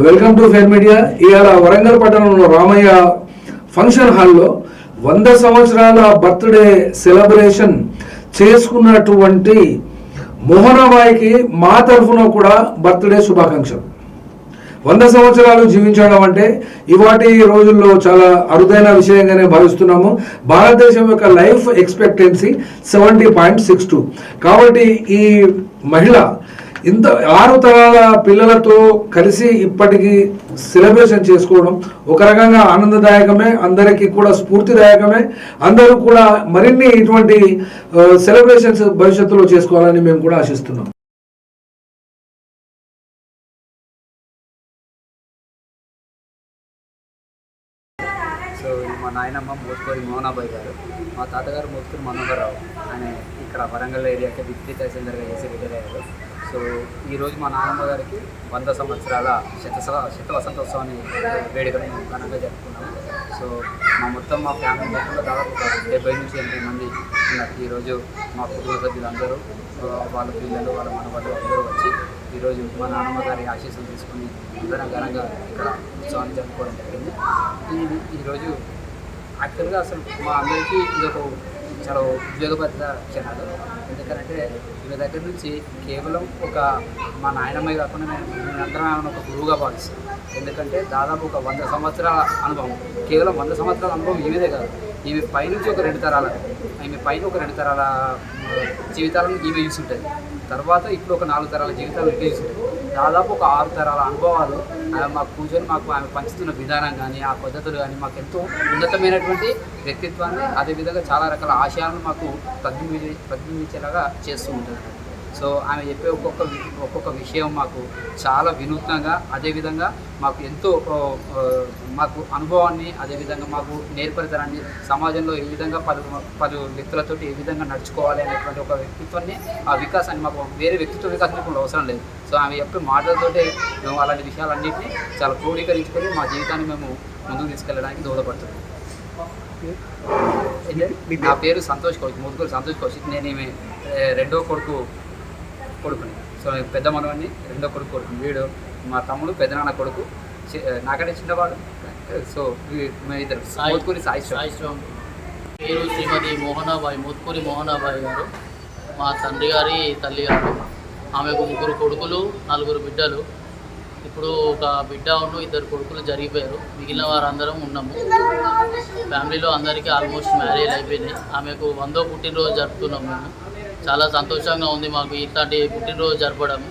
Welcome to fair media. ఇవాళ వరంగల్ పట్టణంలో Ramayya function హాల్లో వంద సంవత్సరాల బర్త్డే సెలబ్రేషన్ చేసుకున్నటువంటి మోహనాబాయికి మా తరఫున కూడా బర్త్డే శుభాకాంక్షలు. వంద సంవత్సరాలు జీవించడం అంటే ఇవాటి రోజుల్లో చాలా అరుదైన విషయంగానే భావిస్తున్నాము. భారతదేశం యొక్క life expectancy seventy point six two. కాబట్టి ఈ మహిళ ఇంత ఆరు తరాల పిల్లలతో కలిసి ఇప్పటికీ సెలబ్రేషన్ చేసుకోవడం ఒక రకంగా ఆనందదాయకమే అందరికీ కూడా స్ఫూర్తిదాయకమే అందరూ కూడా మరిన్ని ఇటువంటి సెలబ్రేషన్స్ భవిష్యత్తులో చేసుకోవాలని మేము కూడా ఆశిస్తున్నాం. సో మా నాయనమ్మ మోసుకొని మోహనాబాయ్ గారు. మా తాతగారు మోత్కూరి మనోహరరావు ఆయన ఇక్కడ వరంగల్ ఏరియాకి డిప్యూటీ తహసీల్దార్గా చేసి రిటైర్ అయ్యారు. సో ఈరోజు మా నాన్నమ్మ గారికి వంద సంవత్సరాల శత శత వసంతోత్సవాన్ని వేడుకను మేము ఘనంగా జరుపుకున్నాము. సో మా మొత్తం మా ఫ్యామిలీ మొత్తంలో దాదాపు ఒక డెబ్బై నుంచి ఎనభై మంది ఉన్నారు. ఈరోజు మా కుటుంబ సభ్యులందరూ వాళ్ళ పిల్లలు వాళ్ళ మనవాళ్ళు అందరూ వచ్చి ఈరోజు మా నాన్నమ్మ గారి ఆశీస్సులు తీసుకుని అందరం ఘనంగా ఇక్కడ ఉత్సవాన్ని జరుపుకోవడం జరిగింది. ఈరోజు యాక్చువల్గా అసలు మా అందరికీ ఇదొక చాలా ఉపయోగపడిన క్షణాలు ఎందుకంటే వీళ్ళ దగ్గర నుంచి కేవలం ఒక మా నాయనమ్మే కాకుండా నేను నేనందరం ఆమెను ఒక గురువుగా భావిస్తాను ఎందుకంటే దాదాపు ఒక వంద సంవత్సరాల అనుభవం. కేవలం వంద సంవత్సరాల అనుభవం ఈమెదే కాదు. ఈమె పైనుంచి ఒక రెండు తరాల ఈమె పైన ఒక రెండు తరాల జీవితాలను ఈమె చూసి ఉంటుంది. తర్వాత ఇప్పుడు ఒక నాలుగు తరాల జీవితాలు ఇట్లా చూసి ఉంటుంది. దాదాపు ఒక ఆరు తరాల అనుభవాలు ఆమె మాకు కూర్చొని మాకు ఆమె పంచుతున్న విధానం కానీ ఆ పద్ధతులు కానీ మాకు ఎంతో ఉన్నతమైనటువంటి వ్యక్తిత్వాన్ని అదేవిధంగా చాలా రకాల ఆశయాలను మాకు ప్రతిబింబి ప్రతిబింబించేలాగా చేస్తూ ఉంటుంది సో ఆమె చెప్పే ఒక్కొక్క ఒక్కొక్క విషయం మాకు చాలా వినూత్నంగా అదేవిధంగా మాకు ఎంతో మాకు అనుభవాన్ని అదేవిధంగా మాకు నేర్పరితనాన్ని సమాజంలో ఏ విధంగా పలు పలు వ్యక్తులతోటి ఏ విధంగా నడుచుకోవాలి అనేటువంటి ఒక వ్యక్తిత్వాన్ని ఆ వికాసాన్ని మాకు వేరే వ్యక్తిత్వ వికాసం ఇప్పుడు అవసరం లేదు. సో ఆమె చెప్పే మాటలతోటే మేము అలాంటి విషయాలన్నింటినీ చాలా క్రోడీకరించుకొని మా జీవితాన్ని మేము ముందుకు తీసుకెళ్ళడానికి దోహదపడుతుంది నా పేరు? సంతోష్ కౌశిక్ ముగ్గురు సంతోష్ కౌశిక్. నేను ఈమె రెండో కొడుకు కొడుకుని. సో పెద్ద మనవాడిని రెండో కొడుకు కొడుకు వీడు మా తమ్ముడు పెద్దనాన్న కొడుకు. నాకంటే చిన్నవాడు. సో ఇద్దరు. సాయి. మోత్కూరి సాయి. సాయిశ్రమ్ పేరు శ్రీమతి మోహనాబాయి మోత్కూరి మోహనాబాయి గారు. మా తండ్రి గారి తల్లి గారు. ఆమెకు ముగ్గురు కొడుకులు నలుగురు బిడ్డలు. ఇప్పుడు ఒక బిడ్డ ఉన్న ఇద్దరు కొడుకులు జరిగిపోయారు. మిగిలిన వారందరం ఉన్నాము. ఫ్యామిలీలో అందరికీ ఆల్మోస్ట్ మ్యారేజ్ అయిపోయినాయి ఆమెకు వందో పుట్టినరోజు జరుపుతున్నాం మేము. చాలా సంతోషంగా ఉంది మాకు ఇట్లాంటి పుట్టినరోజు జరపడం.